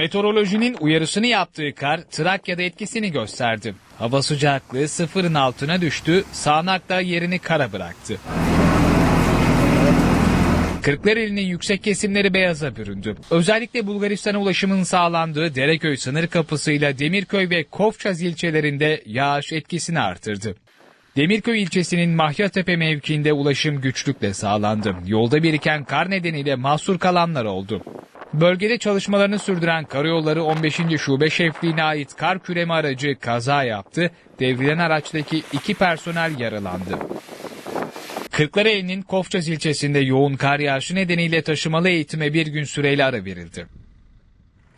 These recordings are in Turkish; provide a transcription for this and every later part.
Meteorolojinin uyarısını yaptığı kar Trakya'da etkisini gösterdi. Hava sıcaklığı sıfırın altına düştü, sağanak da yerini kara bıraktı. Kırklareli'nin yüksek kesimleri beyaza büründü. Özellikle Bulgaristan'a ulaşımın sağlandığı Dereköy sınır kapısıyla Demirköy ve Kofçaz ilçelerinde yağış etkisini artırdı. Demirköy ilçesinin Mahyatepe mevkiinde ulaşım güçlükle sağlandı. Yolda biriken kar nedeniyle mahsur kalanlar oldu. Bölgede çalışmalarını sürdüren Karayolları 15. Şube Şefliğine ait kar küreme aracı kaza yaptı. Devrilen araçtaki iki personel yaralandı. Kırklareli'nin Kofçaz ilçesinde yoğun kar yağışı nedeniyle taşımalı eğitime bir gün süreyle ara verildi.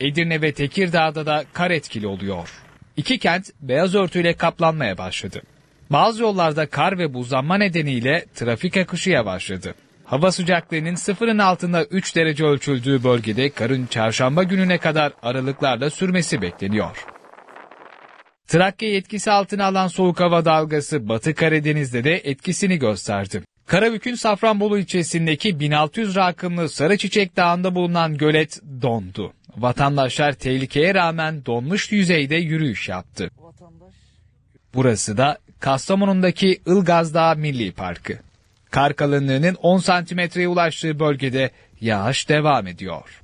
Edirne ve Tekirdağ'da da kar etkili oluyor. İki kent beyaz örtüyle kaplanmaya başladı. Bazı yollarda kar ve buzlanma nedeniyle trafik akışı yavaşladı. Hava sıcaklığının sıfırın altında 3 derece ölçüldüğü bölgede karın çarşamba gününe kadar aralıklarla sürmesi bekleniyor. Trakya etkisi altına alan soğuk hava dalgası Batı Karadeniz'de de etkisini gösterdi. Karabük'ün Safranbolu ilçesindeki 1600 rakımlı Sarıçiçek Dağı'nda bulunan gölet dondu. Vatandaşlar tehlikeye rağmen donmuş yüzeyde yürüyüş yaptı. Burası da Kastamonu'ndaki Ilgaz Dağı Milli Parkı. Kar kalınlığının 10 santimetreye ulaştığı bölgede yağış devam ediyor.